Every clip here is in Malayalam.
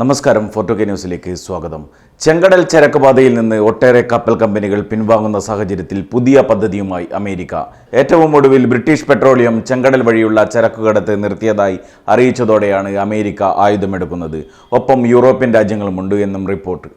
നമസ്കാരം ഫോർട്ടോക്കെ ന്യൂസിലേക്ക് സ്വാഗതം. ചെങ്കടൽ ചരക്കുപാതയിൽ നിന്ന് ഒട്ടേറെ കപ്പൽ കമ്പനികൾ പിൻവാങ്ങുന്ന സാഹചര്യത്തിൽ പുതിയ പദ്ധതിയുമായി അമേരിക്ക. ഏറ്റവും ഒടുവിൽ ബ്രിട്ടീഷ് പെട്രോളിയം ചെങ്കടൽ വഴിയുള്ള ചരക്കുകടത്ത് നിർത്തിയതായി അറിയിച്ചതോടെയാണ് അമേരിക്ക ആയുധമെടുക്കുന്നത്. ഒപ്പം യൂറോപ്യൻ രാജ്യങ്ങളുമുണ്ട് എന്നും റിപ്പോർട്ട്.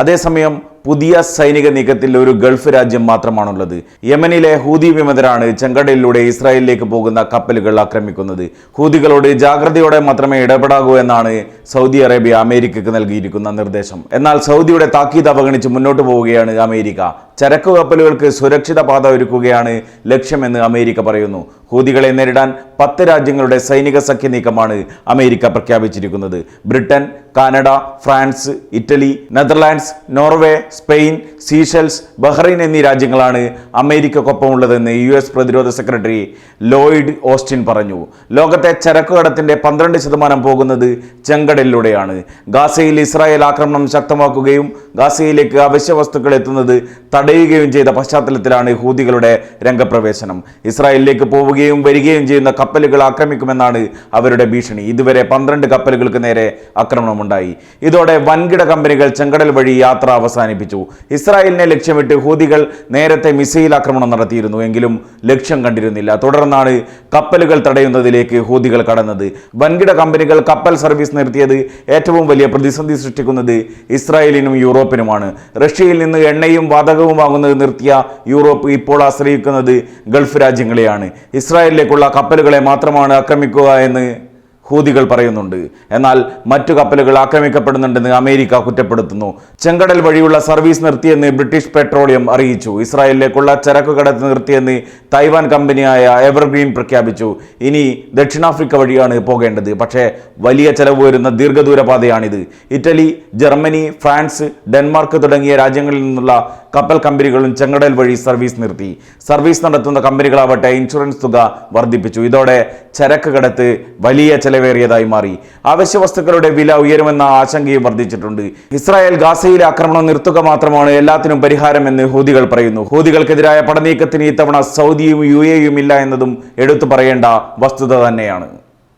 അതേസമയം പുതിയ സൈനിക നീക്കത്തിൽ ഒരു ഗൾഫ് രാജ്യം മാത്രമാണുള്ളത്. യമനിലെ ഹൂതി വിമതരാണ് ചെങ്കടലിലൂടെ ഇസ്രായേലിലേക്ക് പോകുന്ന കപ്പലുകൾ ആക്രമിക്കുന്നത്. ഹൂതികളോട് ജാഗ്രതയോടെ മാത്രമേ ഇടപെടാകൂ എന്നാണ് സൗദി അറേബ്യ അമേരിക്കക്ക് നൽകിയിരിക്കുന്ന നിർദ്ദേശം. എന്നാൽ സൗദിയുടെ താക്കീത് അവഗണിച്ച് മുന്നോട്ട് പോവുകയാണ് അമേരിക്ക. ചരക്കു കപ്പലുകൾക്ക് സുരക്ഷിത പാത ഒരുക്കുകയാണ് ലക്ഷ്യമെന്ന് അമേരിക്ക പറയുന്നു. ഹൂതികളെ നേരിടാൻ പത്ത് രാജ്യങ്ങളുടെ സൈനിക സഖ്യ നീക്കമാണ് അമേരിക്ക പ്രഖ്യാപിച്ചിരിക്കുന്നത്. Britain Canada France Italy Netherlands Norway Spain Seychelles Bahrain എന്നീ രാജ്യങ്ങളാണ് അമേരിക്കക്കൊപ്പമുള്ളതെന്ന് യു എസ് പ്രതിരോധ സെക്രട്ടറി ലോയിഡ് ഓസ്റ്റിൻ പറഞ്ഞു. ലോകത്തെ ചരക്കുകടത്തിന്റെ പന്ത്രണ്ട് ശതമാനം പോകുന്നത് ചെങ്കടലിലൂടെയാണ്. ഗാസയിൽ ഇസ്രായേൽ ആക്രമണം ശക്തമാക്കുകയും ഗാസയിലേക്ക് അവശ്യ വസ്തുക്കൾ എത്തുന്നത് തടയുകയും ചെയ്ത പശ്ചാത്തലത്തിലാണ് ഹൂതികളുടെ രംഗപ്രവേശനം. ഇസ്രായേലിലേക്ക് പോവുകയും വരികയും ചെയ്യുന്ന കപ്പലുകൾ ആക്രമിക്കുമെന്നാണ് അവരുടെ ഭീഷണി. ഇതുവരെ പന്ത്രണ്ട് കപ്പലുകൾക്ക് നേരെ ആക്രമണമുണ്ടായി. ഇതോടെ വൻകിട കമ്പനികൾ ചെങ്കടൽ വഴി യാത്ര അവസാനിപ്പിച്ചു. ഇസ്രായേലിനെ ലക്ഷ്യമിട്ട് ഹൂതികൾ നേരത്തെ മിസൈൽ ആക്രമണം നടത്തിയിരുന്നു. എങ്കിലും ലക്ഷ്യം കണ്ടിരുന്നില്ല. തുടർന്നാണ് കപ്പലുകൾ തടയുന്നതിലേക്ക് ഹൂതികൾ കടന്നത്. വൻകിട കമ്പനികൾ കപ്പൽ സർവീസ് നിർത്തിയത് ഏറ്റവും വലിയ പ്രതിസന്ധി സൃഷ്ടിക്കുന്നത് ഇസ്രായേലിനും യൂറോപ്പിനുമാണ്. റഷ്യയിൽ നിന്ന് എണ്ണയും വാതകവും വാങ്ങുന്നത് നിർത്തിയ യൂറോപ്പ് ഇപ്പോൾ ആശ്രയിക്കുന്നത് ഗൾഫ് രാജ്യങ്ങളെയാണ്. ഇസ്രായേലിലേക്കുള്ള കപ്പലുകളെ മാത്രമാണ് ആക്രമിക്കുക എന്ന് ഹൂതികൾ പറയുന്നുണ്ട്. എന്നാൽ മറ്റു കപ്പലുകൾ ആക്രമിക്കപ്പെടുന്നുണ്ടെന്ന് അമേരിക്ക കുറ്റപ്പെടുത്തുന്നു. ചെങ്കടൽ വഴിയുള്ള സർവീസ് നിർത്തിയെന്ന് ബ്രിട്ടീഷ് പെട്രോളിയം അറിയിച്ചു. ഇസ്രായേലിലേക്കുള്ള ചരക്ക് കടത്ത് നിർത്തിയെന്ന് തൈവാൻ കമ്പനിയായ എവർഗ്രീൻ പ്രഖ്യാപിച്ചു. ഇനി ദക്ഷിണാഫ്രിക്ക വഴിയാണ് പോകേണ്ടത്. പക്ഷേ വലിയ ചെലവ് വരുന്ന ദീർഘദൂര പാതയാണിത്. ഇറ്റലി ജർമ്മനി ഫ്രാൻസ് ഡെൻമാർക്ക് തുടങ്ങിയ രാജ്യങ്ങളിൽ നിന്നുള്ള കപ്പൽ കമ്പനികളും ചെങ്കടൽ വഴി സർവീസ് നിർത്തി. സർവീസ് നടത്തുന്ന കമ്പനികളാവട്ടെ ഇൻഷുറൻസ് തുക വർദ്ധിപ്പിച്ചു. ഇതോടെ ചരക്ക് കടത്ത് വലിയ ചെലവേറിയതായി മാറി. അവശ്യ വസ്തുക്കളുടെ വില ഉയരുമെന്ന ആശങ്കയും വർദ്ധിച്ചിട്ടുണ്ട്. ഇസ്രായേൽ ഗാസയിലെ ആക്രമണം നിർത്തുക മാത്രമാണ് എല്ലാത്തിനും പരിഹാരമെന്ന് ഹൂതികൾ പറയുന്നു. ഹൂതികൾക്കെതിരായ പടനീക്കത്തിന് ഇത്തവണ സൗദിയും യു എയും ഇല്ല എന്നതും എടുത്തു പറയേണ്ട വസ്തുത തന്നെയാണ്.